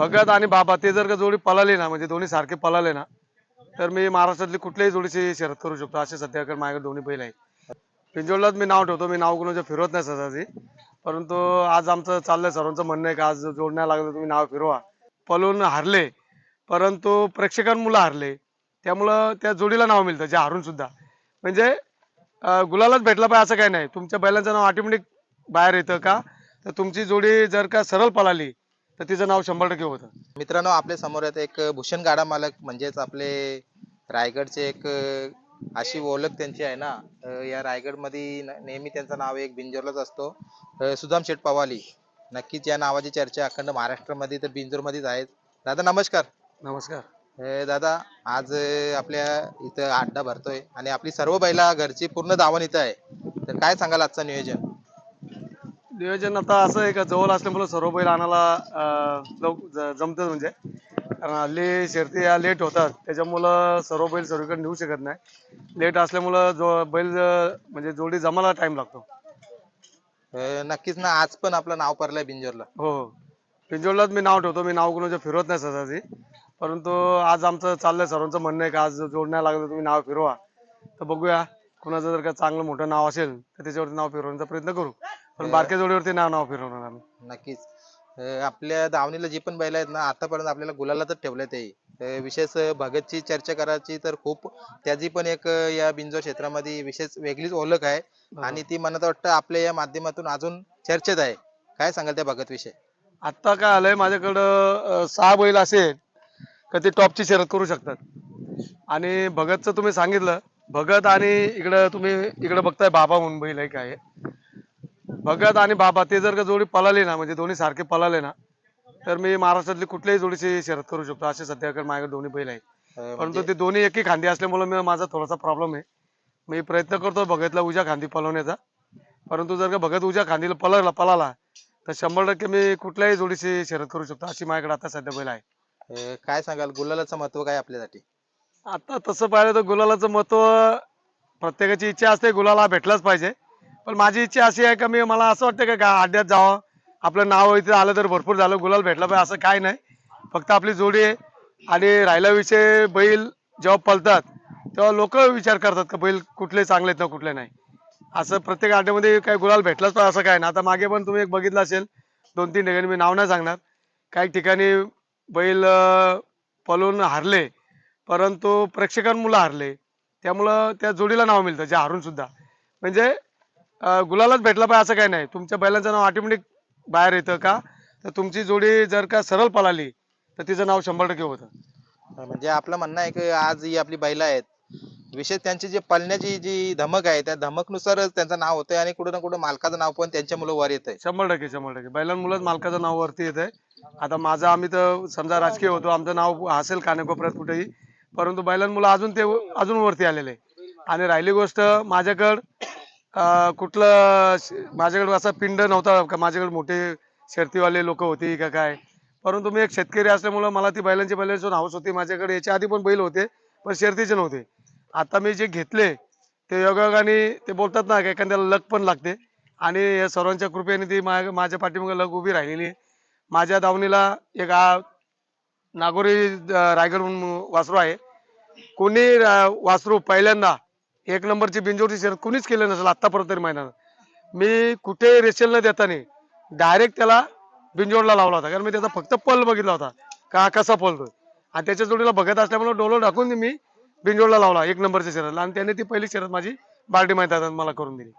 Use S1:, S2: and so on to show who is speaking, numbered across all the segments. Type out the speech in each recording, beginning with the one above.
S1: भगत आणि बाबा ते जर का जोडी पळाली ना म्हणजे दोन्ही सारखे पळाले ना तर मी महाराष्ट्रातली कुठल्याही जोडीची शर्यत करू शकतो. असे सध्याकडे माझ्याकडे दोन्ही बैल आहे पिंजोडलाच मी नाव ठेवतो. मी नाव कोणाचं फिरवत नाही सदाची परंतु आज आमचं चाललंय सर्वांचं म्हणणं आहे की आज जोडण्या लागलं तुम्ही नाव फिरवा. पळून हारले परंतु प्रेक्षकांमुळं हारले. त्यामुळं त्या जोडीला नाव मिळतं जे हारून सुद्धा. म्हणजे गुलालाच भेटला पाहिजे असं काही नाही. तुमच्या बैलांचं नाव ऑटोमॅटिक बाहेर येतं का? तर तुमची जोडी जर का सरळ पळाली तर तिचं नाव शंभर टक्के होतं.
S2: मित्रांनो आपल्यासमोर आहेत एक भूषण गाडा मालक म्हणजेच आपले रायगडचे एक अशी ओळख त्यांची आहे ना. अं, या रायगडमध्ये नेहमी त्यांचं नाव एक बिंजोरलाच असतो. अं, सुदाम शेठ पवाली नक्कीच या नावाची चर्चा अखंड महाराष्ट्रामध्ये तर बिंजोर मध्येच आहेत दादा नमस्कार.
S1: नमस्कार.
S2: अं, दादा आज अं, आपल्या इथं अड्डा भरतोय आणि आपली सर्व बैला घरची पूर्ण दावण इथं आहे. तर काय सांगाल आजचं नियोजन?
S1: नियोजन आता असं आहे का जवळ असल्यामुळे सर्व बैल आणायला जमतं म्हणजे. कारण हल्ली शर्ती या लेट होतात त्याच्यामुळं सर्व बैल सर्वीकडे नेऊ शकत नाही. लेट असल्यामुळं जो बैल म्हणजे जोडी जमायला टाइम लागतो.
S2: अं, नक्कीच ना आज पण आपलं नाव पडलंय बिंजोरला.
S1: हो हो. पिंजोडलाच मी नाव ठेवतो मी नाव कोणाचं फिरवत नाही सदाची परंतु आज आमचं चाललंय सर्वांचं म्हणणं आहे की आज जोडण्याला लागलं तुम्ही नाव फिरवा. तर बघूया कुणाचं जर का चांगलं मोठं नाव असेल तर त्याच्यावरती नाव फिरवण्याचा प्रयत्न करू. पण बारक्या जोडीवरती नाव नाव फिरवणार आम्ही.
S2: नक्कीच. अं, आपल्या दावणीला जी पण बैल आहेत ना आतापर्यंत आपल्याला गुलाला तर ठेवलं ते. अं, विशेष भगतची चर्चा करायची तर खूप. त्याची पण एक अं, या बिंजो क्षेत्रामध्ये विशेष वेगळीच ओळख आहे. आणि ती मला तर वाटतं आपल्या या माध्यमातून अजून चर्चेत आहे. काय सांगाल त्या भगत विषयी?
S1: आता काय आलंय माझ्याकडं अं, सहा बैल असेल का ते टॉपची शर्यत करू शकतात. आणि भगतचं तुम्ही सांगितलं. भगत आणि इकडं तुम्ही इकडं बघताय बाबा म्हणून बैल आहे. काय भगत आणि बाबा ते जर का जोडी पळाली ना म्हणजे दोन्ही सारखे पळाले ना तर मी महाराष्ट्रातली कुठल्याही जोडीची शर्यत करू शकतो असे सध्याकडे माझ्याकडे दोन्ही बैल आहे
S2: अं,
S1: परंतु
S2: म्हणजे
S1: ते दोन्ही एकी खांदी असल्यामुळे मी माझा थोडासा प्रॉब्लेम आहे. मी प्रयत्न करतो भगतला उज्या खांदी पळवण्याचा. परंतु जर का भगत उज्या खांदीला पळाला पळाला तर शंभर टक्के मी कुठल्याही जोडीची शर्यत करू शकतो अशी माझ्याकडे आता सध्या बैल आहे.
S2: काय सांगाल? गुलालाचं महत्त्व काय आपल्यासाठी?
S1: आता तसं पाहिलं तर गुलालाचं महत्त्व प्रत्येकाची इच्छा असते गुलाला भेटलाच पाहिजे. पण माझी इच्छा अशी आहे का मी मला असं वाटतं का अड्ड्यात जावं. आपलं नाव इथे आलं तर भरपूर झालं गुलाल भेटला पाहिजे असं काय नाही. फक्त आपली जोडी आहे आणि राहिला विषय बैल जेव्हा पलतात तेव्हा लोक विचार करतात का बैल कुठले चांगले आहेत ना कुठले नाही. असं प्रत्येक अड्ड्यामध्ये काही गुलाल भेटलाच पाहिजे असं काय नाही. आता मागे पण तुम्ही एक बघितलं असेल दोन तीन ठिकाणी मी नाव नाही सांगणार. काही ठिकाणी बैल पलून हारले परंतु प्रेक्षकांमुळं हारले. त्यामुळं त्या जोडीला नाव मिळतं जे हारून सुद्धा. म्हणजे गुलालाच भेटला पाहिजे असं काही नाही. तुमच्या बैलांचं नाव ऑटोमॅटिक बाहेर येतं का? तर तुमची जोडी जर का सरळ पळाली तर तिचं नाव शंभर टक्के होतं.
S2: म्हणजे आपलं म्हणणं आहे की आज ही आपली बैल आहेत. विशेष त्यांची जी पळण्याची जी धमक आहे त्या धमकनुसारच त्यांचं नाव होतंय आणि कुठं ना कुठं मालकाचं नाव पण त्यांच्यामुळे वर येतंय.
S1: शंभर टक्के शंभर टक्के. बैलांमुळेच मालकाचं नाव वरती येत आहे आता माझं आम्ही तर समजा राजकीय होतो आमचं नाव असेल कानेकोपऱ्यात कुठेही. परंतु बैलांमुळे अजून ते अजून वरती आलेले. आहे. आणि राहिली गोष्ट माझ्याकडं. कुठलं माझ्याकडं माझ्याकडे असा पिंड नव्हता का माझ्याकडे मोठे शर्तीवाले लोक होती का काय? परंतु मी एक शेतकरी असल्यामुळं मला ती बैलांची बैलांची हाऊस होती. माझ्याकडे याच्या आधी पण बैल होते पण शर्तीचे नव्हते. आता मी जे घेतले ते योगायोगाने ते बोलतात ना की एखाद्याला लक पण लागते. आणि या सर्वांच्या कृपेने ती मा- माझ्या पाठीमागे लग उभी राहिलेली आहे. माझ्या दावणीला एक नागोरी रायगड म्हणून वासरू आहे. कोणी वासरू पहिल्यांदा एक नंबरची बिंजोरची शर्यत कोणीच केलं नसेल आतापर्यंत तरी मैदानात. मी कुठे रेशेल न देता नाही. डायरेक्ट त्याला बिंजोडला लावला होता. कारण मी त्याचा फक्त पल बघितला होता. का कसा पलतोय आणि त्याच्या जोडीला बघत असल्यामुळे डोलो टाकून मी बिंजोडला लावला एक नंबरच्या शर्यतला. आणि त्याने ती पहिली शर्यत माझी बार्डी मैदानात मला करून दिली.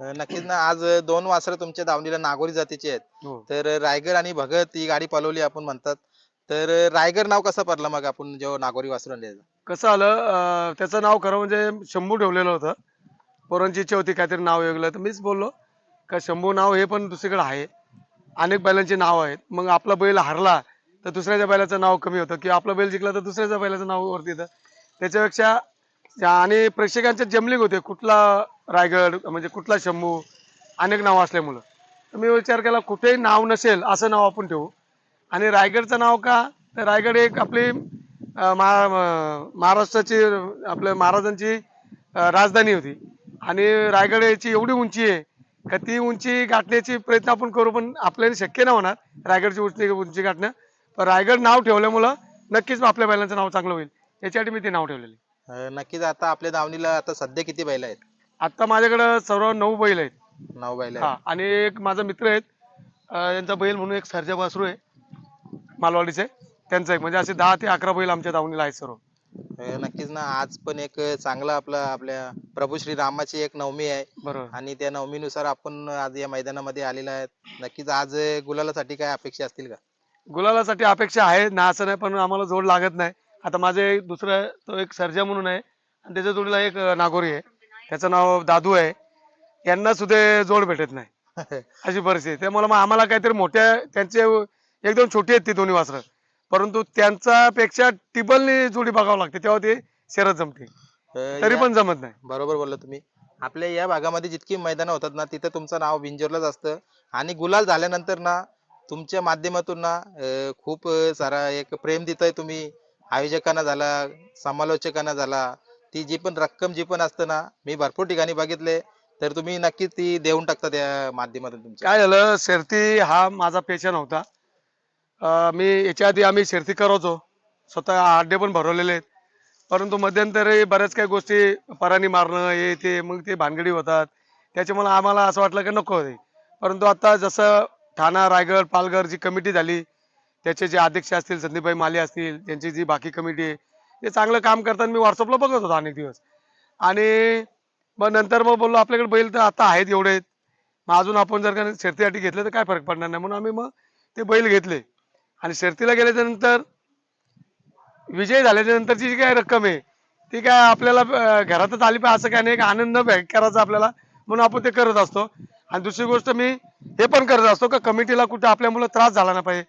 S2: नक्कीच ना. आज दोन वासरं तुमच्या दावणीला नागोरी जातीची आहेत.
S1: हो.
S2: तर रायगड आणि भगत ही गाडी पळवली आपण म्हणतात. तर रायगड नाव कसं पडलं मग आपण जेव्हा नागोरी वासरू आणले
S1: कसं आलं त्याचं नाव खरं म्हणजे शंभू ठेवलेलं होतं. पोरांची इच्छा होती काहीतरी नाव वेगळं. तर मीच बोललो का शंभू नाव हे पण दुसरीकडे आहे. अनेक बैलांची नाव आहेत. मग आपला बैल हारला तर दुसऱ्याच्या बैलाचं नाव कमी होतं. किंवा आपला बैल जिंकला तर दुसऱ्याच्या बैलाचं नाव वरती येतं. त्याच्यापेक्षा आणि प्रेक्षकांचे जमलिंग होते. कुठला रायगड म्हणजे कुठला शंभू अनेक नाव असल्यामुळं. तर मी विचार केला कुठेही नाव नसेल असं नाव आपण ठेवू. आणि रायगडचं नाव का? तर रायगड एक आपली महाराष्ट्राची आपल्या महाराजांची राजधानी होती. आणि रायगड याची एवढी उंची आहे का ती उंची गाठण्याची प्रयत्न आपण करू पण आपल्याला शक्य नाही होणार रायगडची उंची उंची गाठणं. पण रायगड नाव ठेवल्यामुळं नक्कीच आपल्या बैलांचं नाव चांगलं होईल. याच्यासाठी मी ते नाव ठेवलेले.
S2: नक्कीच आता आपल्या दावणीला आता सध्या किती बैल आहेत?
S1: आता माझ्याकडं सर्व नऊ बैल आहेत.
S2: नऊ बैल
S1: हा आणि एक माझा मित्र आहेत. अं, यांचा बैल म्हणून एक सरजा वासरू आहे मालवाडीचे. त्यांचा एक म्हणजे असे दहा ते अकरा बैल आमच्या दावणीला आहेत सर्व.
S2: अं, नक्कीच ना आज पण एक चांगला आपला आपल्या प्रभू श्री रामाची एक नवमी आहे.
S1: बरोबर.
S2: आणि त्या नवमीनुसार आपण आज या मैदानामध्ये आलेला आहे. नक्कीच आज गुलालासाठी काय अपेक्षा असतील का?
S1: गुलालासाठी अपेक्षा आहे ना असं नाही पण आम्हाला जोड लागत नाही. आता माझे एक दुसरं तो एक सर्जा म्हणून आहे. आणि त्याच्या जोडीला एक अं, नागोरी आहे. त्याचं नाव दादू आहे. यांना सुद्धा जोड भेटत नाही. अशी परिस्थिती आहे. त्यामुळे मग आम्हाला काहीतरी मोठ्या त्यांचे एकदम छोटी आहेत ती दोन्ही वासरं. परंतु त्यांचा पेक्षा टिबलनी जोडी बघावं लागते तेव्हा ते शरद जमते
S2: अं,
S1: तरी
S2: या-
S1: पण जमत नाही.
S2: बरोबर बोलला तुम्ही. आपल्या या भागामध्ये जितकी मैदानं होतात ना तिथं तुमचं नाव बिंजोरलाच असतं. आणि गुलाल झाल्यानंतर ना तुमच्या माध्यमातून ना अं, खूप अं, सारा एक प्रेम देताय तुम्ही. आयोजकांना झाला समालोचकांना झाला. ती जी पण रक्कम जी पण असतं ना मी भरपूर ठिकाणी बघितले. तर तुम्ही नक्कीच ती देऊन टाकता त्या माध्यमातून तुमच्या.
S1: काय झालं शर्ती हा माझा पेशा नव्हता अं, मी याच्या आधी आम्ही शर्ती करायचो स्वतः आड्डे पण भरवलेले आहेत. परंतु मध्यंतरी बऱ्याच काही गोष्टी परानी मारणं हे ते मग ते भानगडी होतात. त्याच्यामुळे आम्हाला असं वाटलं की नको होते परंतु आता जसं ठाणा रायगड पालघर जी कमिटी झाली त्याचे जे अध्यक्ष असतील संदीपभाई माले असतील त्यांची जी बाकी कमिटी आहे ते चांगलं काम करताना मी व्हॉट्सअपला बघत होतो अनेक दिवस. आणि मग नंतर मग बोललो आपल्याकडे बैल तर आता आहेत एवढे मग अजून आपण जर का शर्तीसाठी घेतले तर काय फरक पडणार नाही. म्हणून आम्ही मग ते बैल घेतले. आणि शर्तीला गेल्याच्यानंतर विजय झाल्याच्या नंतरची जी काय रक्कम आहे ती काय आपल्याला घरातच आली पाहिजे असं काय नाही एक आनंद करायचा आपल्याला म्हणून आपण ते करत असतो. आणि दुसरी गोष्ट मी हे पण करत असतो का कमिटीला कुठं आपल्या मुलं त्रास झाला नाही पाहिजे.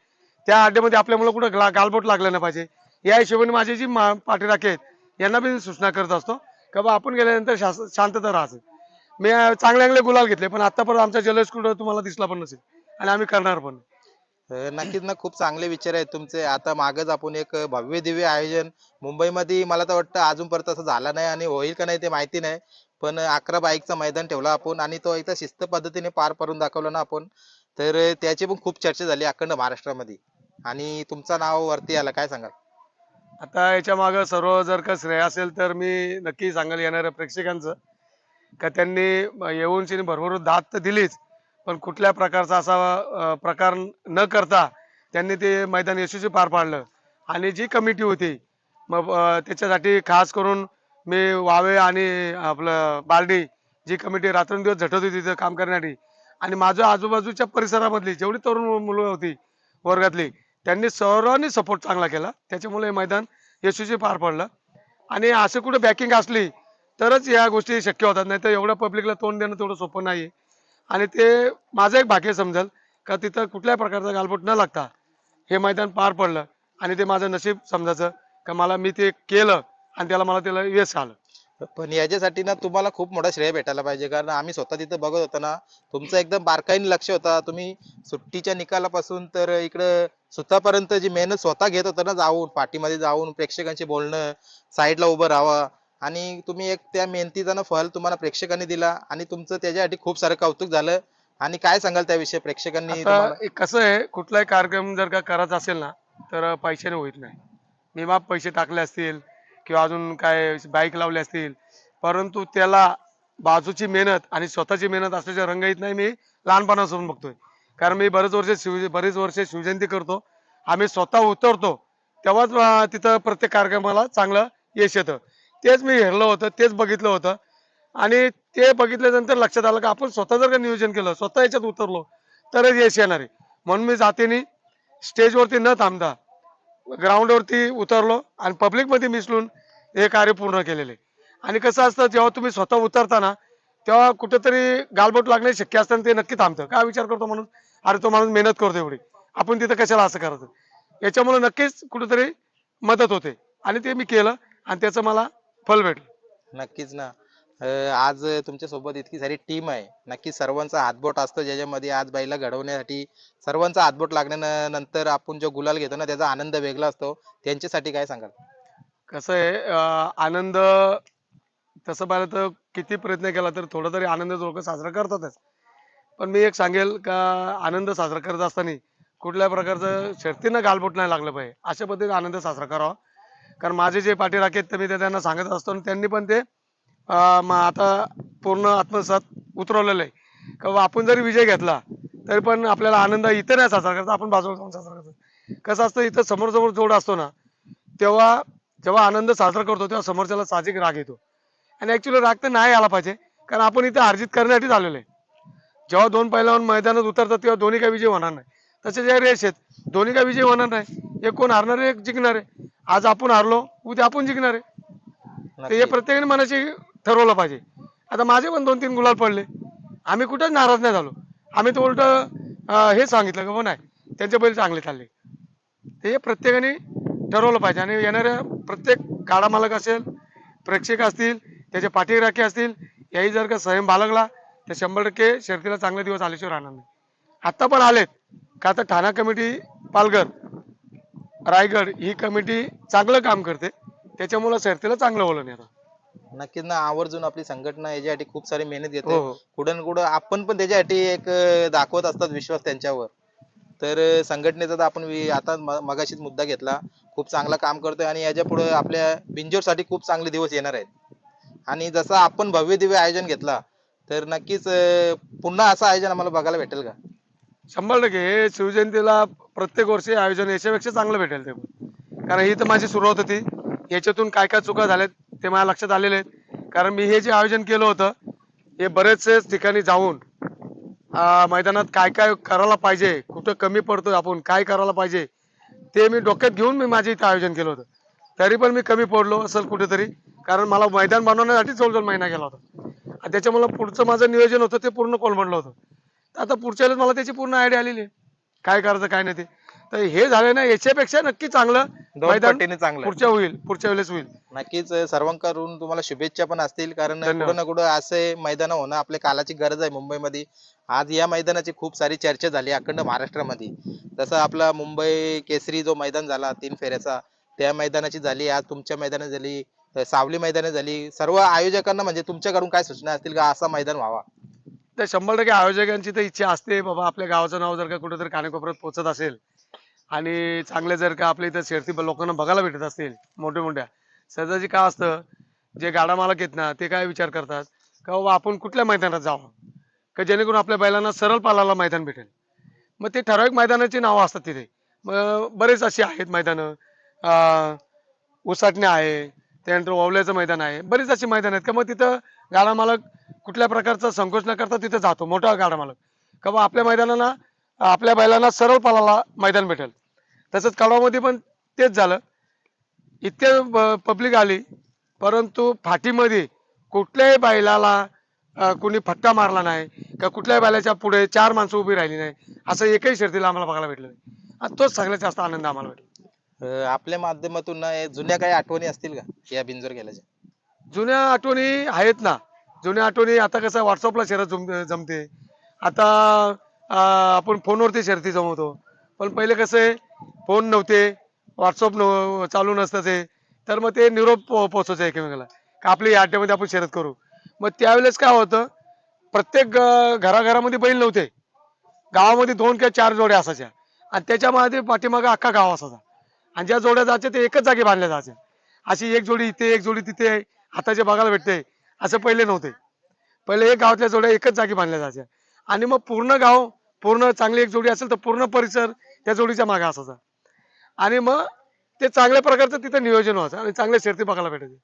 S1: त्या अड्ड्यामध्ये आपल्यामुळे कुठं गा- गालबोट लागलं नाही पाहिजे. या हिशोबाने माझी जी मा- पाठीराखे आहेत यांना मी सूचना करत असतो का बा आपण गेल्यानंतर शास- शांतता राहायचं. मी चांगले चांगले गुलाल घेतले पण आत्तापर्यंत आमचा जलस कुठं तुम्हाला दिसला पण नसेल. आणि आम्ही करणार पण.
S2: नक्कीच ना खूप चांगले विचार आहेत तुमचे. आता मागच आपण एक भव्य दिव्य आयोजन मुंबईमध्ये मला तर वाटतं अजूनपर्यंत असं झालं नाही आणि होईल का नाही ते माहिती नाही. पण अकरा बाईकचं मैदान ठेवला आपण आणि तो एकदा शिस्त पद्धतीने पार पडून दाखवला ना आपण तर त्याची पण खूप चर्चा झाली अखंड महाराष्ट्रामध्ये. आणि तुमचं नाव वरती आलं काय सांगाल?
S1: आता याच्या मागं सर्व जर का श्रेय असेल तर मी नक्की सांगायला येणाऱ्या प्रेक्षकांचं का त्यांनी येऊन शिनी दात तर दिलीच पण कुठल्या प्रकारचा असा प्रकार न करता त्यांनी ते मैदान यशस्वी पार पाडलं. आणि जी कमिटी होती मग त्याच्यासाठी खास करून मी वावे आणि आपलं बार्डी जी कमिटी रात्रंदिवस झटत होती तिथं काम करण्यासाठी आणि माझ्या आजूबाजूच्या परिसरामधली जेवढी तरुण मुलं होती वर्गातली त्यांनी सर्वांनी सपोर्ट चांगला केला. त्याच्यामुळे हे मैदान यशस्वी पार पडलं. आणि असं कुठं बॅकिंग असली तरच या गोष्टी शक्य होतात. नाही तर एवढ्या पब्लिकला तोंड देणं तेवढं सोपं नाही आणि ते माझं एक भाग्य समजेल का तिथं कुठल्याही प्रकारचा गालबोट न लागता हे मैदान पार पडलं आणि ते माझं नशीब समजायचं का मला मी ते केलं आणि त्याला मला त्याला यश आलं.
S2: पण याच्यासाठी ना तुम्हाला खूप मोठा श्रेय भेटायला पाहिजे कारण आम्ही स्वतः तिथं बघत होतो ना तुमचं एकदम बारकाईने लक्ष होता. तुम्ही सुट्टीच्या निकालापासून तर इकडं स्वतःपर्यंत जी मेहनत स्वतः घेत होता ना जाऊन पाठीमध्ये जाऊन प्रेक्षकांशी बोलणं साईडला उभं राहावं आणि तुम्ही एक त्या मेहनतीचा ना फल तुम्हाला प्रेक्षकांनी दिला आणि तुमचं त्याच्यासाठी खूप सारं कौतुक झालं. आणि काय सांगाल त्याविषयी प्रेक्षकांनी
S1: कसं आहे कुठलाही कार्यक्रम जर का करायचा असेल ना तर पैशाने होत नाही. मी बाप पैसे टाकले असतील किंवा अजून काय बाईक लावले असतील परंतु त्याला बाजूची मेहनत आणि स्वतःची मेहनत असल्याचे रंग येत नाही मी लहानपणापासून बघतोय. कारण मी बरेच वर्ष शिव बरेच वर्ष शिवजयंती करतो. आम्ही स्वतः उतरतो तेव्हाच तिथं प्रत्येक कार्यक्रमाला चांगलं यश येतं. तेच मी हेरलं होतं तेच बघितलं होतं. आणि ते बघितल्यानंतर लक्षात आलं की आपण स्वतः जर का नियोजन केलं स्वतः याच्यात उतरलो तरच यश येणार आहे. म्हणून मी जातीने स्टेजवरती न थांबता ग्राउंडवरती उतरलो आणि पब्लिकमध्ये मिसळून हे कार्य पूर्ण केलेले. आणि कसं असतं जेव्हा तुम्ही स्वतः उतरताना तेव्हा कुठेतरी गालबोट लागणे शक्य असताना ते नक्की थांबतं. काय विचार करतो म्हणून अरे तो माणूस मेहनत करतो एवढी. आपण तिथं कशाला असं करायचं? याच्यामुळे नक्कीच कुठेतरी मदत होते. आणि ते मी केलं आणि त्याचं मला फल भेटलं.
S2: नक्कीच ना. अं, आज तुमच्यासोबत इतकी सारी टीम आहे. नक्की सर्वांचा हातबोट असतो ज्याच्यामध्ये आज बैला घडवण्यासाठी सर्वांचा हातबोट लागल्यानंतर आपण जो गुलाल घेतो ना त्याचा आनंद वेगळा असतो. त्यांच्यासाठी काय सांगाल?
S1: कसं आहे अं, आनंद तसं पाहिलं तर किती प्रयत्न केला तर थोडा तरी आनंद लोक साजरा करतातच. पण मी एक सांगेल का आनंद साजरा करत असताना कुठल्या प्रकारचं शर्तीनं गालबोट नाही लागलं पाहिजे. अशा पद्धतीने आनंद साजरा करावा. कारण माझे जे पाठीराखे आहेत ते मी ते त्यांना सांगत असतो आणि त्यांनी पण ते मग आता पूर्ण आत्मसात उतरवलेलं आहे. का आपण जरी विजय घेतला तरी पण आपल्याला आनंद इथं नाही साजरा करता आपण बाजूला जाऊन साजरा करतो कसं असतं इथं समोर समोर जोड असतो ना तेव्हा जेव्हा आनंद साजरा करतो तेव्हा समोरच्याला साहजिक राग येतो. आणि ॲक्च्युली राग तर नाही आला पाहिजे कारण आपण इथं अर्जित करण्यासाठीच आलेलो आहे. जेव्हा दोन पहिल्यावर मैदानात उतरतात तेव्हा दोन्ही काय विजय होणार नाही. तसे जे रेस आहेत दोन्ही काय विजय होणार नाही. एक कोण हारणार आहे एक जिंकणार आहे. आज आपण हारलो उद्या आपण जिंकणार आहे. तर हे. प्रत्येकाने मनाशी ठरवलं पाहिजे. आता माझे पण दोन तीन गुलाल पडले. आम्ही कुठेच नाराज नाही झालो. आम्ही तर उलट हे सांगितलं की हो नाही त्यांचे बैल चांगले चालले. ते हे प्रत्येकाने ठरवलं पाहिजे. आणि येणाऱ्या प्रत्येक गाडा मालक असेल प्रेक्षक असतील त्याचे पाठी राखे असतील याही जर का संयम बाळगला तर शंभर टक्के शर्तीला चांगले दिवस आल्याशिवाय राहणार नाही. आत्ता पण आलेत. का तर ठाणा कमिटी पालघर रायगड ही कमिटी चांगलं काम करते. त्याच्यामुळं शर्तीला चांगलं वळण येतं.
S2: नक्कीच ना आवर्जून आपली संघटना याच्यासाठी खूप सारी मेहनत
S1: हो
S2: घेते
S1: हो.
S2: कुठं ना कुठं आपण पण त्याच्यासाठी एक अं, दाखवत असतात विश्वास त्यांच्यावर. तर अं, संघटनेचा तर आपण वि- आता म- मगाशीच मुद्दा घेतला. खूप चांगलं काम करतोय आणि याच्यापुढे आपल्या बिंजोरसाठी खूप चांगले दिवस येणार आहेत. आणि जसं आपण भव्य दिव्य आयोजन घेतला तर नक्कीच अं, पुन्हा असं आयोजन आम्हाला बघायला भेटेल का?
S1: शंभर टक्के. हे शिवजयंतीला प्रत्येक वर्षी आयोजन याच्यापेक्षा चांगलं भेटेल ते. कारण ही तर माझी सुरुवात होती. याच्यातून काय काय चुका झाल्यात ते माझ्या लक्षात आलेले आहेत. कारण मी हे जे आयोजन केलं होतं हे बरेचसे ठिकाणी जाऊन मैदानात काय काय करायला पाहिजे कुठं कमी पडतो आपण काय करायला पाहिजे ते मी डोक्यात घेऊन मी माझे इथं आयोजन केलं होतं. तरी पण मी कमी पडलो असेल कुठेतरी. कारण मला मैदान बनवण्यासाठी जवळजवळ महिना गेला होता. आणि त्याच्यामुळे पुढचं माझं नियोजन होतं ते पूर्ण कोलमडलं होतं. आता पुढच्या वेळेस मला त्याची पूर्ण आयडिया आलेली आहे. काय करायचं काय नाही ते. तर हे झालं ना याच्यापेक्षा नक्की चांगलं
S2: दोन
S1: मैदान
S2: पट्टीने चांगलं
S1: पुढच्या होईल पुढच्या वेळेस होईल.
S2: नक्कीच अं, सर्वांकडून तुम्हाला शुभेच्छा पण असतील कारण
S1: धन्यवाद.
S2: कुठं ना कुठं असे मैदान होणं आपल्या कालाची गरज आहे मुंबईमध्ये. आज या मैदानाची खूप सारी चर्चा झाली अखंड महाराष्ट्रामध्ये. जसं आपला मुंबई केसरी जो मैदान झाला तीन फेऱ्याचा त्या मैदानाची झाली आज तुमच्या मैदानात झाली अं, सावली मैदानात झाली. सर्व आयोजकांना म्हणजे तुमच्याकडून काय सूचना असतील का असा मैदान व्हावा.
S1: तर शंभर टक्के आयोजकांची तर इच्छा असते बाबा आपल्या गावाचं नाव जर का कुठेतरी कानेकोपऱ्यात पोहोचत असेल आणि चांगले जर का आपल्या इथं शेरती लोकांना बघायला भेटत असतील मोठ्या मोठ्या. सहजाची काय असतं जे गाडा मालक आहेत ना ते काय विचार करतात? का बाबा आपण कुठल्या मैदानात जावं? का जेणेकरून आपल्या बैलांना सरळ पालाला मैदान भेटेल? मग ते ठराविक मैदानाची नावं असतात तिथे. मग बरेच अशी आहेत मैदानं. अं, उसाटणे आहे त्यानंतर ओवल्याचं मैदान आहे. बरीच अशी मैदान आहेत. का मग तिथं गाडा मालक कुठल्या प्रकारचा संकोच न करता तिथे जातो. मोठा गाडा मालक. का बा आपल्या मैदानाला आपल्या बैलांना सरळ पालाला मैदान भेटेल. तसंच कळवामध्ये पण तेच झालं. इतके पब्लिक आली. परंतु फाटीमध्ये कुठल्याही बैलाला कुणी फटका मारला नाही का कुठल्याही बैलाच्या पुढे चार माणसं उभी राहिली नाही असं एकही शर्तीला आम्हाला बघायला भेटलं नाही. आणि तोच सगळ्यात जास्त आनंद आम्हाला भेटला.
S2: आपल्या माध्यमातून जुन्या काही आठवणी असतील का? या बिंजोर गेल्याच्या?
S1: जुन्या आठवणी आहेत ना. जुन्या आठवणी आता कसं व्हॉट्सअपला शर्यत जम जमते. आता आपण फोनवरती शर्ती जमवतो. पण पहिले कसं आहे फोन नव्हते व्हॉट्सअप नव चालू नसतं तर मग ते निरोप पो पोचायचं एकमेकाला. का आपली आठ्यामध्ये आपण शर्यत करू. मग त्यावेळेस काय होतं प्रत्येक घराघरामध्ये बैल नव्हते. गावामध्ये दोन किंवा चार जोड्या असायच्या. आणि त्याच्यामध्ये पाठीमागं अख्खा गाव असायचा. आणि ज्या जोड्या जायच्या ते एकच जागी बांधल्या जायच्या. अशी एक जोडी इथे एक जोडी तिथे आता बघायला भेटते. असं पहिले नव्हते. पहिले एक गावातल्या जोड्या एकच जागी बांधल्या जायच्या. आणि मग पूर्ण गाव पूर्ण चांगली एक जोडी असेल तर पूर्ण परिसर त्या जोडीच्या मागे असायचा. आणि मग ते चांगल्या प्रकारचं तिथं नियोजन व्हायचं आणि चांगल्या शर्ती बघायला भेटायचे.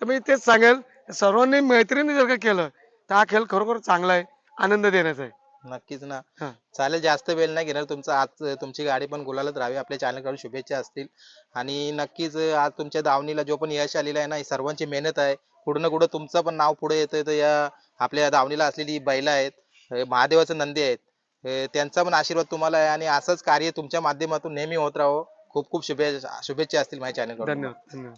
S1: तर मी तेच सांगेल सर्वांनी मैत्रिणी जर का केलं तर हा खेळ खरोखर चांगला आहे आनंद देण्याचा आहे.
S2: नक्कीच ना.
S1: हा.
S2: चालेल जास्त वेळ नाही घेणार. तुमचं आज तुमची गाडी पण गुलालत राहावी. आपल्या चॅनलकडून शुभेच्छा असतील. आणि नक्कीच आज तुमच्या दावणीला जो पण यश आलेलं आहे ना ही सर्वांची मेहनत आहे. कुठं ना कुठं तुमचं पण नाव पुढे येतं तर या आपल्या दावणीला असलेली बैला आहेत महादेवाचे महादेवाचं नंदी आहेत त्यांचा पण आशीर्वाद तुम्हाला आहे. आणि असंच कार्य तुमच्या माध्यमातून नेहमी होत राहो. खूप खूप शुभेच्छा शुभेच्छा असतील माझ्या चॅनल
S1: धन्यवाद धन्यवाद.